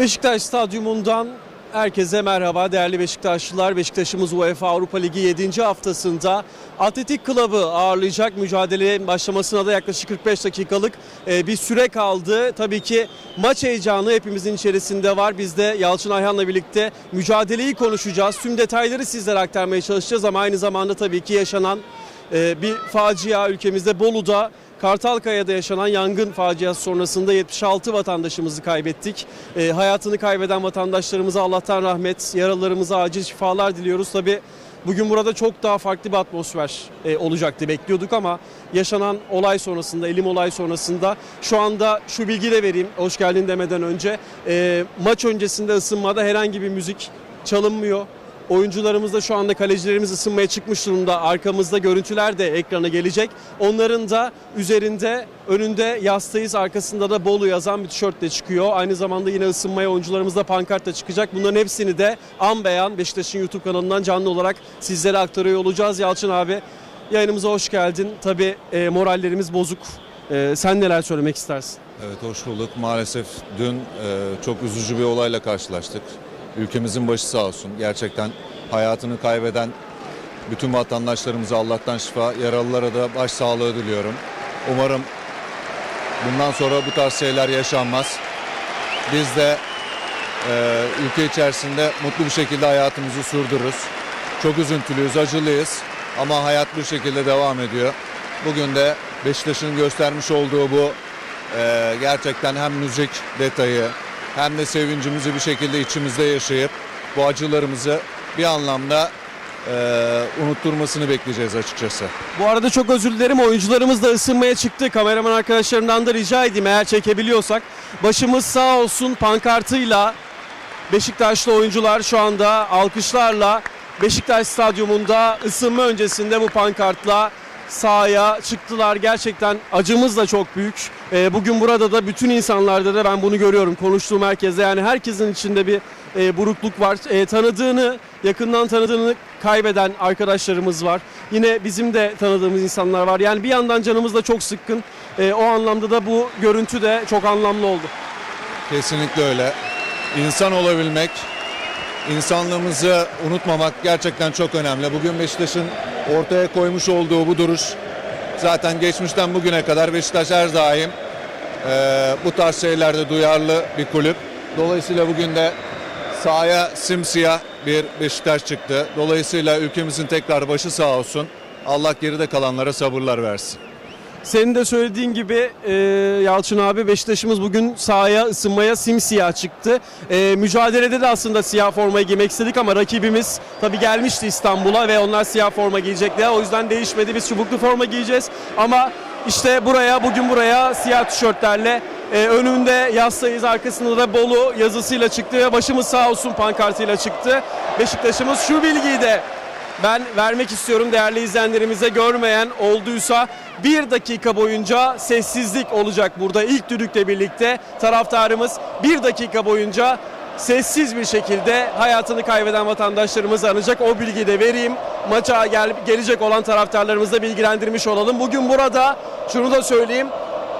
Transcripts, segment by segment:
Beşiktaş Stadyumundan herkese merhaba değerli Beşiktaşlılar. Beşiktaş'ımız UEFA Avrupa Ligi 7. haftasında Atletik Club'ı ağırlayacak. Mücadelenin başlamasına da yaklaşık 45 dakikalık e, bir süre kaldı. Tabii ki maç heyecanı hepimizin içerisinde var. Biz de Yalçın Ayhan'la birlikte mücadeleyi konuşacağız. Tüm detayları sizlere aktarmaya çalışacağız ama aynı zamanda tabii ki yaşanan e, bir facia ülkemizde Bolu'da Kartalkaya'da yaşanan yangın faciası sonrasında 76 vatandaşımızı kaybettik. E, hayatını kaybeden vatandaşlarımıza Allah'tan rahmet, yaralarımıza acil şifalar diliyoruz. Tabi bugün burada çok daha farklı bir atmosfer e, olacaktı bekliyorduk ama yaşanan olay sonrasında, elim olay sonrasında şu anda şu bilgi de vereyim hoş geldin demeden önce. E, maç öncesinde ısınmada herhangi bir müzik çalınmıyor. Oyuncularımız da şu anda kalecilerimiz ısınmaya çıkmış durumda. Arkamızda görüntüler de ekrana gelecek. Onların da üzerinde önünde yastayız arkasında da Bolu yazan bir tişörtle çıkıyor. Aynı zamanda yine ısınmaya oyuncularımız da pankartla çıkacak. Bunların hepsini de an beyan Beşiktaş'ın YouTube kanalından canlı olarak sizlere aktarıyor olacağız. Yalçın abi yayınımıza hoş geldin. Tabii e, morallerimiz bozuk. E, sen neler söylemek istersin? Evet hoş bulduk. Maalesef dün e, çok üzücü bir olayla karşılaştık. Ülkemizin başı sağ olsun. Gerçekten hayatını kaybeden bütün vatandaşlarımıza Allah'tan şifa, yaralılara da başsağlığı diliyorum. Umarım bundan sonra bu tarz şeyler yaşanmaz. Biz de e, ülke içerisinde mutlu bir şekilde hayatımızı sürdürürüz. Çok üzüntülüyüz, acılıyız ama hayat bu şekilde devam ediyor. Bugün de Beşiktaş'ın göstermiş olduğu bu e, gerçekten hem müzik detayı hem de sevincimizi bir şekilde içimizde yaşayıp bu acılarımızı bir anlamda e, unutturmasını bekleyeceğiz açıkçası. Bu arada çok özür dilerim. Oyuncularımız da ısınmaya çıktı. Kameraman arkadaşlarımdan da rica edeyim eğer çekebiliyorsak. Başımız sağ olsun pankartıyla Beşiktaşlı oyuncular şu anda alkışlarla Beşiktaş Stadyumunda ısınma öncesinde bu pankartla sahaya çıktılar. Gerçekten acımız da çok büyük. Ee, bugün burada da bütün insanlarda da ben bunu görüyorum. Konuştuğum herkese yani herkesin içinde bir e, burukluk var. E, tanıdığını, yakından tanıdığını kaybeden arkadaşlarımız var. Yine bizim de tanıdığımız insanlar var. Yani bir yandan canımız da çok sıkkın. E, o anlamda da bu görüntü de çok anlamlı oldu. Kesinlikle öyle. İnsan olabilmek, insanlığımızı unutmamak gerçekten çok önemli. Bugün Beşiktaş'ın ortaya koymuş olduğu bu duruş zaten geçmişten bugüne kadar Beşiktaş her daim e, bu tarz şeylerde duyarlı bir kulüp. Dolayısıyla bugün de sahaya simsiyah bir Beşiktaş çıktı. Dolayısıyla ülkemizin tekrar başı sağ olsun. Allah geride kalanlara sabırlar versin. Senin de söylediğin gibi e, Yalçın abi Beşiktaş'ımız bugün sahaya ısınmaya simsiyah çıktı. E, mücadelede de aslında siyah formayı giymek istedik ama rakibimiz tabi gelmişti İstanbul'a ve onlar siyah forma giyecekler. O yüzden değişmedi. Biz çubuklu forma giyeceğiz. Ama işte buraya bugün buraya siyah tişörtlerle e, önünde yastayız arkasında da Bolu yazısıyla çıktı ve başımız sağ olsun pankartıyla çıktı. Beşiktaş'ımız şu bilgiyi de ben vermek istiyorum değerli izleyenlerimize. Görmeyen olduysa bir dakika boyunca sessizlik olacak burada ilk düdükle birlikte. Taraftarımız bir dakika boyunca sessiz bir şekilde hayatını kaybeden vatandaşlarımız anacak o bilgiyi de vereyim. Maça gel, gelecek olan taraftarlarımızı da bilgilendirmiş olalım. Bugün burada şunu da söyleyeyim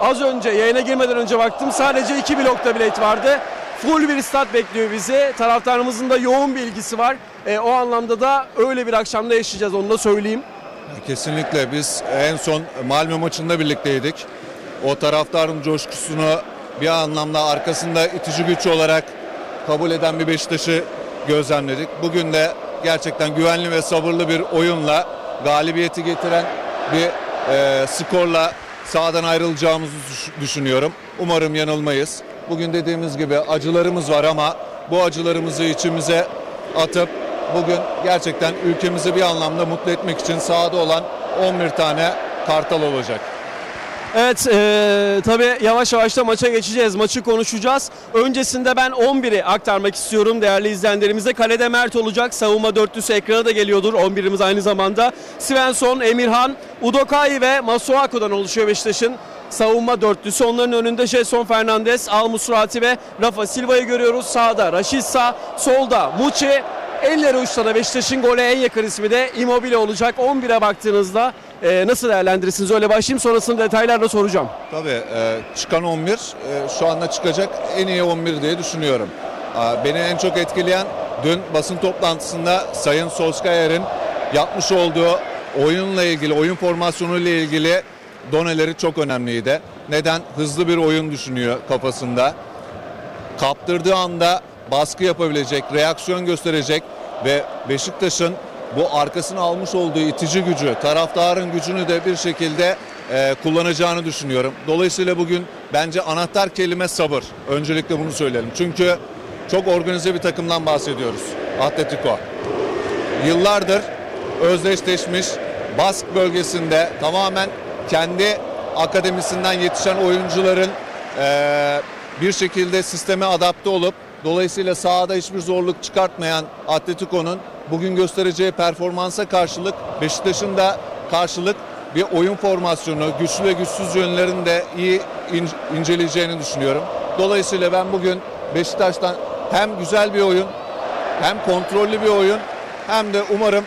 az önce yayına girmeden önce baktım sadece iki blokta bilet vardı. Full bir stat bekliyor bizi. Taraftarımızın da yoğun bir ilgisi var. E, o anlamda da öyle bir akşamda yaşayacağız onu da söyleyeyim. Kesinlikle biz en son Malmö maçında birlikteydik. O taraftarın coşkusunu bir anlamda arkasında itici güç olarak kabul eden bir Beşiktaş'ı gözlemledik. Bugün de gerçekten güvenli ve sabırlı bir oyunla galibiyeti getiren bir e, skorla sahadan ayrılacağımızı düş- düşünüyorum. Umarım yanılmayız. Bugün dediğimiz gibi acılarımız var ama bu acılarımızı içimize atıp bugün gerçekten ülkemizi bir anlamda mutlu etmek için sahada olan 11 tane kartal olacak. Evet e, tabii yavaş yavaş da maça geçeceğiz. Maçı konuşacağız. Öncesinde ben 11'i aktarmak istiyorum değerli izleyenlerimize. Kalede Mert olacak. Savunma dörtlüsü ekrana da geliyordur. 11'imiz aynı zamanda. Svensson, Emirhan, Udokai ve Masuaku'dan oluşuyor Beşiktaş'ın savunma dörtlüsü. Onların önünde Jason Fernandez, Al Musrati ve Rafa Silva'yı görüyoruz. Sağda Rashica, solda Muçi, Elleri uçta Beşiktaş'ın gole en yakın ismi de Immobile olacak. 11'e baktığınızda e, nasıl değerlendirirsiniz? Öyle başlayayım sonrasında detaylarla soracağım. Tabii e, çıkan 11 e, şu anda çıkacak en iyi 11 diye düşünüyorum. Aa, Beni en çok etkileyen dün basın toplantısında Sayın Solskjaer'in yapmış olduğu oyunla ilgili, oyun formasyonuyla ilgili doneleri çok önemliydi. Neden? Hızlı bir oyun düşünüyor kafasında. Kaptırdığı anda baskı yapabilecek, reaksiyon gösterecek ve Beşiktaş'ın bu arkasına almış olduğu itici gücü, taraftarın gücünü de bir şekilde e, kullanacağını düşünüyorum. Dolayısıyla bugün bence anahtar kelime sabır. Öncelikle bunu söyleyelim. Çünkü çok organize bir takımdan bahsediyoruz. Atletico. Yıllardır özdeşleşmiş Bask bölgesinde tamamen kendi akademisinden yetişen oyuncuların eee, bir şekilde sisteme adapte olup dolayısıyla sahada hiçbir zorluk çıkartmayan Atletico'nun bugün göstereceği performansa karşılık Beşiktaş'ın da karşılık bir oyun formasyonu, güçlü ve güçsüz yönlerini de iyi in- inceleyeceğini düşünüyorum. Dolayısıyla ben bugün Beşiktaş'tan hem güzel bir oyun hem kontrollü bir oyun hem de umarım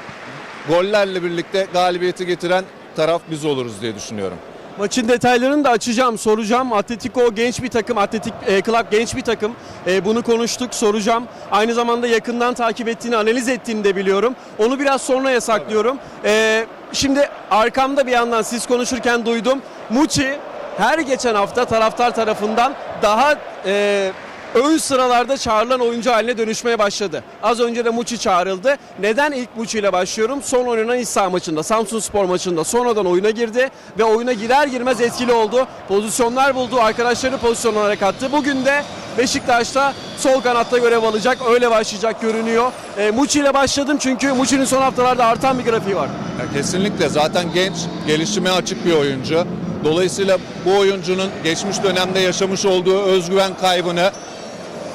gollerle birlikte galibiyeti getiren taraf biz oluruz diye düşünüyorum. Maçın detaylarını da açacağım, soracağım. Atletico genç bir takım, Atletik e, Club genç bir takım. E, bunu konuştuk, soracağım. Aynı zamanda yakından takip ettiğini, analiz ettiğini de biliyorum. Onu biraz sonra yasaklıyorum. E, şimdi arkamda bir yandan siz konuşurken duydum. Muçi her geçen hafta taraftar tarafından daha e, ön sıralarda çağrılan oyuncu haline dönüşmeye başladı. Az önce de Muçi çağrıldı. Neden ilk Muçi ile başlıyorum? Son oynanan iç saha maçında, Samsun Spor maçında sonradan oyuna girdi ve oyuna girer girmez etkili oldu. Pozisyonlar buldu, arkadaşları pozisyonlara kattı. Bugün de Beşiktaş'ta sol kanatta görev alacak, öyle başlayacak görünüyor. E, Muçi ile başladım çünkü Muçi'nin son haftalarda artan bir grafiği var. Ya kesinlikle zaten genç, gelişime açık bir oyuncu. Dolayısıyla bu oyuncunun geçmiş dönemde yaşamış olduğu özgüven kaybını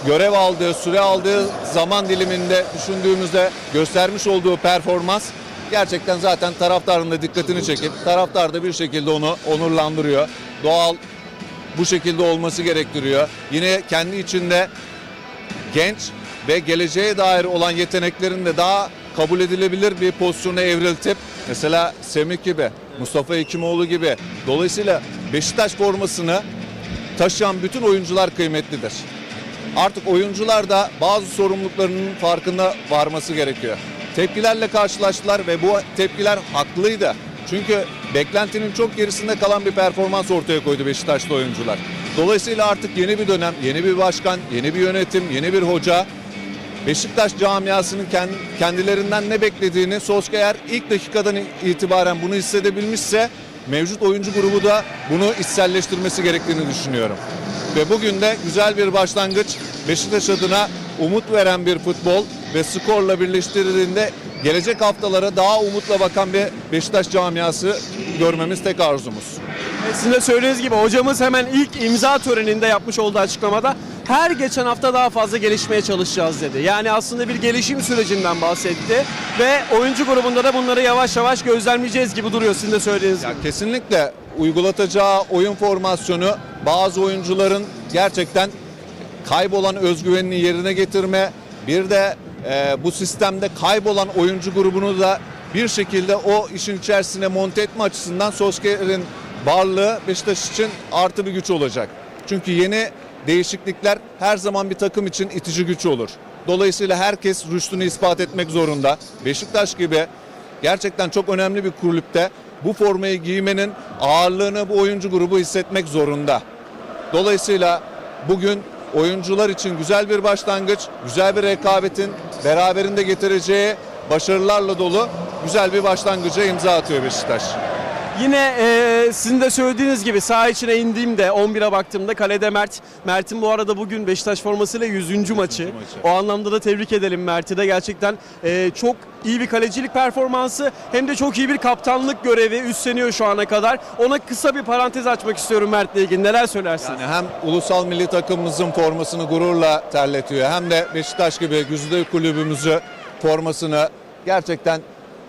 görev aldığı, süre aldığı zaman diliminde düşündüğümüzde göstermiş olduğu performans gerçekten zaten taraftarın da dikkatini çekip taraftar da bir şekilde onu onurlandırıyor. Doğal bu şekilde olması gerektiriyor. Yine kendi içinde genç ve geleceğe dair olan yeteneklerini de daha kabul edilebilir bir pozisyona evriltip mesela Semih gibi, Mustafa Hekimoğlu gibi dolayısıyla Beşiktaş formasını taşıyan bütün oyuncular kıymetlidir. Artık oyuncular da bazı sorumluluklarının farkında varması gerekiyor. Tepkilerle karşılaştılar ve bu tepkiler haklıydı. Çünkü beklentinin çok gerisinde kalan bir performans ortaya koydu Beşiktaşlı oyuncular. Dolayısıyla artık yeni bir dönem, yeni bir başkan, yeni bir yönetim, yeni bir hoca Beşiktaş camiasının kend- kendilerinden ne beklediğini Solskjaer ilk dakikadan itibaren bunu hissedebilmişse mevcut oyuncu grubu da bunu içselleştirmesi gerektiğini düşünüyorum. Ve bugün de güzel bir başlangıç Beşiktaş adına umut veren bir futbol ve skorla birleştirildiğinde gelecek haftalara daha umutla bakan bir Beşiktaş camiası görmemiz tek arzumuz. Sizin de söylediğiniz gibi hocamız hemen ilk imza töreninde yapmış olduğu açıklamada her geçen hafta daha fazla gelişmeye çalışacağız dedi. Yani aslında bir gelişim sürecinden bahsetti ve oyuncu grubunda da bunları yavaş yavaş gözlemleyeceğiz gibi duruyor sizin de söylediğiniz gibi. Ya kesinlikle uygulatacağı oyun formasyonu bazı oyuncuların gerçekten kaybolan özgüvenini yerine getirme bir de e, bu sistemde kaybolan oyuncu grubunu da bir şekilde o işin içerisine monte etme açısından Solskjaer'in varlığı Beşiktaş için artı bir güç olacak. Çünkü yeni değişiklikler her zaman bir takım için itici güç olur. Dolayısıyla herkes rüştünü ispat etmek zorunda. Beşiktaş gibi gerçekten çok önemli bir kulüpte bu formayı giymenin ağırlığını bu oyuncu grubu hissetmek zorunda. Dolayısıyla bugün oyuncular için güzel bir başlangıç, güzel bir rekabetin beraberinde getireceği başarılarla dolu güzel bir başlangıca imza atıyor Beşiktaş. Yine e, sizin de söylediğiniz gibi saha içine indiğimde 11'e baktığımda kalede Mert. Mert'in bu arada bugün Beşiktaş formasıyla 100. maçı. O anlamda da tebrik edelim Mert'i de. Gerçekten e, çok iyi bir kalecilik performansı hem de çok iyi bir kaptanlık görevi üstleniyor şu ana kadar. Ona kısa bir parantez açmak istiyorum Mert'le ilgili. Neler söylersiniz? Yani hem ulusal milli takımımızın formasını gururla terletiyor hem de Beşiktaş gibi güzide kulübümüzü formasını gerçekten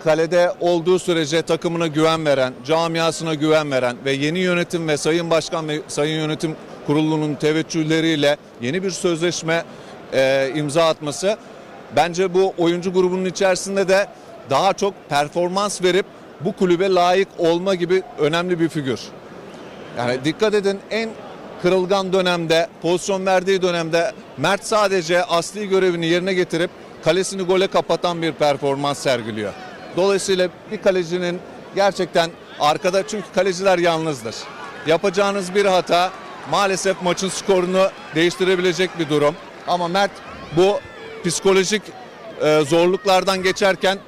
kalede olduğu sürece takımına güven veren, camiasına güven veren ve yeni yönetim ve Sayın Başkan ve Sayın Yönetim Kurulu'nun teveccühleriyle yeni bir sözleşme e, imza atması bence bu oyuncu grubunun içerisinde de daha çok performans verip bu kulübe layık olma gibi önemli bir figür. Yani dikkat edin en kırılgan dönemde, pozisyon verdiği dönemde Mert sadece asli görevini yerine getirip kalesini gole kapatan bir performans sergiliyor. Dolayısıyla bir kalecinin gerçekten arkada çünkü kaleciler yalnızdır. Yapacağınız bir hata maalesef maçın skorunu değiştirebilecek bir durum. Ama Mert bu psikolojik e, zorluklardan geçerken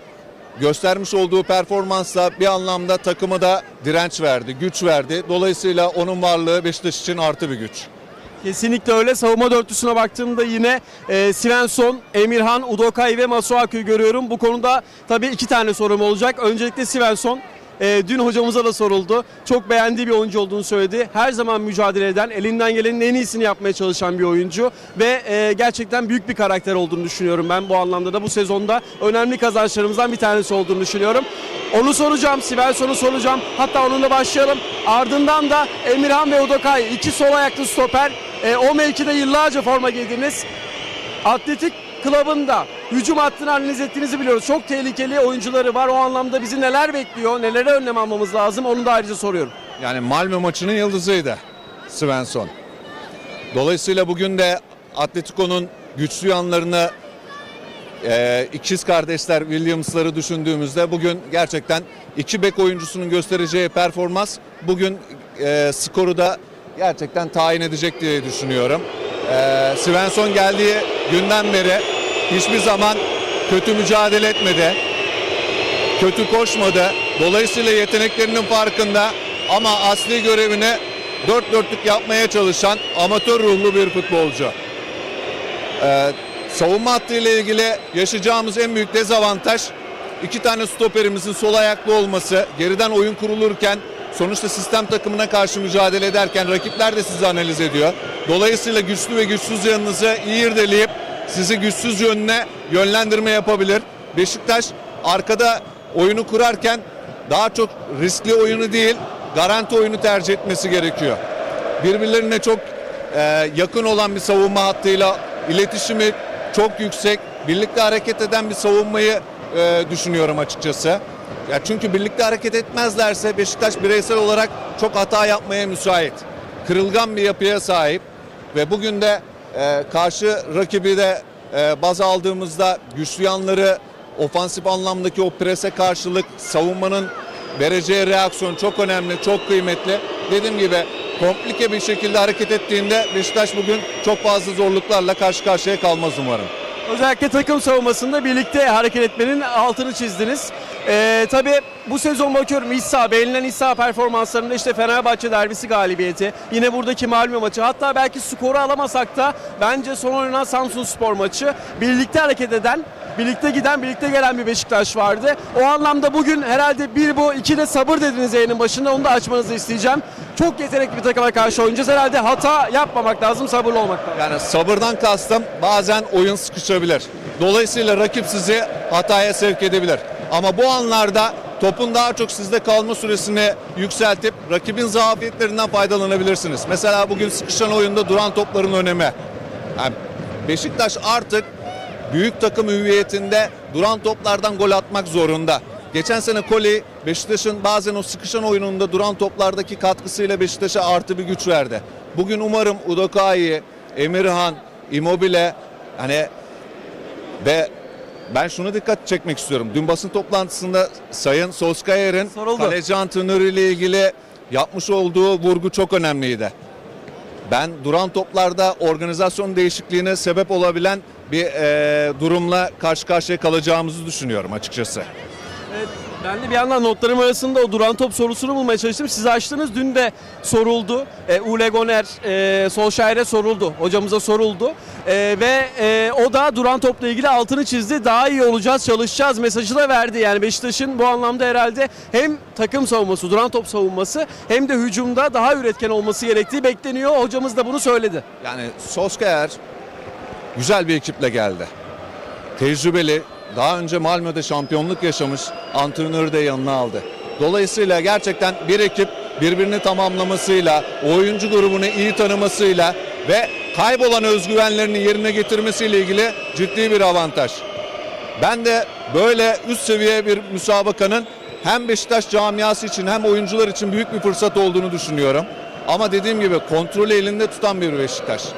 göstermiş olduğu performansla bir anlamda takıma da direnç verdi, güç verdi. Dolayısıyla onun varlığı Beşiktaş için artı bir güç. Kesinlikle öyle. Savunma dörtlüsüne baktığımda yine e, Svensson, Emirhan, Udokay ve Masuaku'yu görüyorum. Bu konuda tabii iki tane sorum olacak. Öncelikle Svensson. E, dün hocamıza da soruldu. Çok beğendiği bir oyuncu olduğunu söyledi. Her zaman mücadele eden, elinden gelenin en iyisini yapmaya çalışan bir oyuncu. Ve e, gerçekten büyük bir karakter olduğunu düşünüyorum ben bu anlamda da. Bu sezonda önemli kazançlarımızdan bir tanesi olduğunu düşünüyorum. Onu soracağım, Svensson'u soracağım. Hatta onunla başlayalım. Ardından da Emirhan ve Udokay, iki sol ayaklı stoper. E, o mevkide yıllarca forma giydiniz. Atletik Club'ın hücum hattını analiz ettiğinizi biliyoruz. Çok tehlikeli oyuncuları var. O anlamda bizi neler bekliyor, nelere önlem almamız lazım onu da ayrıca soruyorum. Yani Malmö maçının yıldızıydı Svensson. Dolayısıyla bugün de Atletico'nun güçlü yanlarını e, ikiz kardeşler Williams'ları düşündüğümüzde bugün gerçekten iki bek oyuncusunun göstereceği performans bugün e, skoru da gerçekten tayin edecek diye düşünüyorum. E, Svensson geldiği günden beri hiçbir zaman kötü mücadele etmedi kötü koşmadı. Dolayısıyla yeteneklerinin farkında ama asli görevini dört dörtlük yapmaya çalışan amatör ruhlu bir futbolcu. Ee, savunma hattı ile ilgili yaşayacağımız en büyük dezavantaj iki tane stoperimizin sol ayaklı olması. Geriden oyun kurulurken sonuçta sistem takımına karşı mücadele ederken rakipler de sizi analiz ediyor. Dolayısıyla güçlü ve güçsüz yanınızı iyi irdeleyip sizi güçsüz yönüne yönlendirme yapabilir. Beşiktaş arkada oyunu kurarken daha çok riskli oyunu değil garanti oyunu tercih etmesi gerekiyor. Birbirlerine çok e, yakın olan bir savunma hattıyla iletişimi çok yüksek, birlikte hareket eden bir savunmayı e, düşünüyorum açıkçası. Ya çünkü birlikte hareket etmezlerse Beşiktaş bireysel olarak çok hata yapmaya müsait. Kırılgan bir yapıya sahip ve bugün de e, karşı rakibi de e, baz aldığımızda güçlü yanları ofansif anlamdaki o prese karşılık savunmanın vereceği reaksiyon çok önemli, çok kıymetli. Dediğim gibi komplike bir şekilde hareket ettiğinde Beşiktaş bugün çok fazla zorluklarla karşı karşıya kalmaz umarım. Özellikle takım savunmasında birlikte hareket etmenin altını çizdiniz. Ee, tabii bu sezon bakıyorum İsa, beğenilen İsa performanslarında işte Fenerbahçe derbisi galibiyeti, yine buradaki Malmö maçı, hatta belki skoru alamasak da bence son oynanan Samsun Spor maçı birlikte hareket eden, birlikte giden, birlikte gelen bir Beşiktaş vardı. O anlamda bugün herhalde bir bu, iki de sabır dediniz yayının başında, onu da açmanızı isteyeceğim. Çok yetenekli bir takıma karşı oynayacağız. Herhalde hata yapmamak lazım, sabırlı olmak lazım. Yani sabırdan kastım bazen oyun sıkışabilir. Dolayısıyla rakip sizi hataya sevk edebilir. Ama bu anlarda topun daha çok sizde kalma süresini yükseltip rakibin zafiyetlerinden faydalanabilirsiniz. Mesela bugün sıkışan oyunda duran topların önemi. Yani Beşiktaş artık büyük takım hüviyetinde duran toplardan gol atmak zorunda. Geçen sene Koli Beşiktaş'ın bazen o sıkışan oyununda duran toplardaki katkısıyla Beşiktaş'a artı bir güç verdi. Bugün umarım Udokai, Emirhan, Immobile hani ve ben şunu dikkat çekmek istiyorum. Dün basın toplantısında Sayın Solskjaer'in kaleci antrenörü ile ilgili yapmış olduğu vurgu çok önemliydi. Ben duran toplarda organizasyon değişikliğine sebep olabilen bir eee, durumla karşı karşıya kalacağımızı düşünüyorum açıkçası. Evet, ben de bir yandan notlarım arasında o duran top sorusunu bulmaya çalıştım. Siz açtınız. Dün de soruldu. E, Ule Goner e, Solskjaer'e soruldu. Hocamıza soruldu. E, ve e, o da duran topla ilgili altını çizdi. Daha iyi olacağız, çalışacağız mesajı da verdi. Yani Beşiktaş'ın bu anlamda herhalde hem takım savunması, duran top savunması hem de hücumda daha üretken olması gerektiği bekleniyor. Hocamız da bunu söyledi. Yani Solskjaer güzel bir ekiple geldi. Tecrübeli, daha önce Malmö'de şampiyonluk yaşamış antrenörü de yanına aldı. Dolayısıyla gerçekten bir ekip birbirini tamamlamasıyla, oyuncu grubunu iyi tanımasıyla ve kaybolan özgüvenlerini yerine getirmesiyle ilgili ciddi bir avantaj. Ben de böyle üst seviye bir müsabakanın hem Beşiktaş camiası için hem oyuncular için büyük bir fırsat olduğunu düşünüyorum. Ama dediğim gibi kontrolü elinde tutan bir Beşiktaş.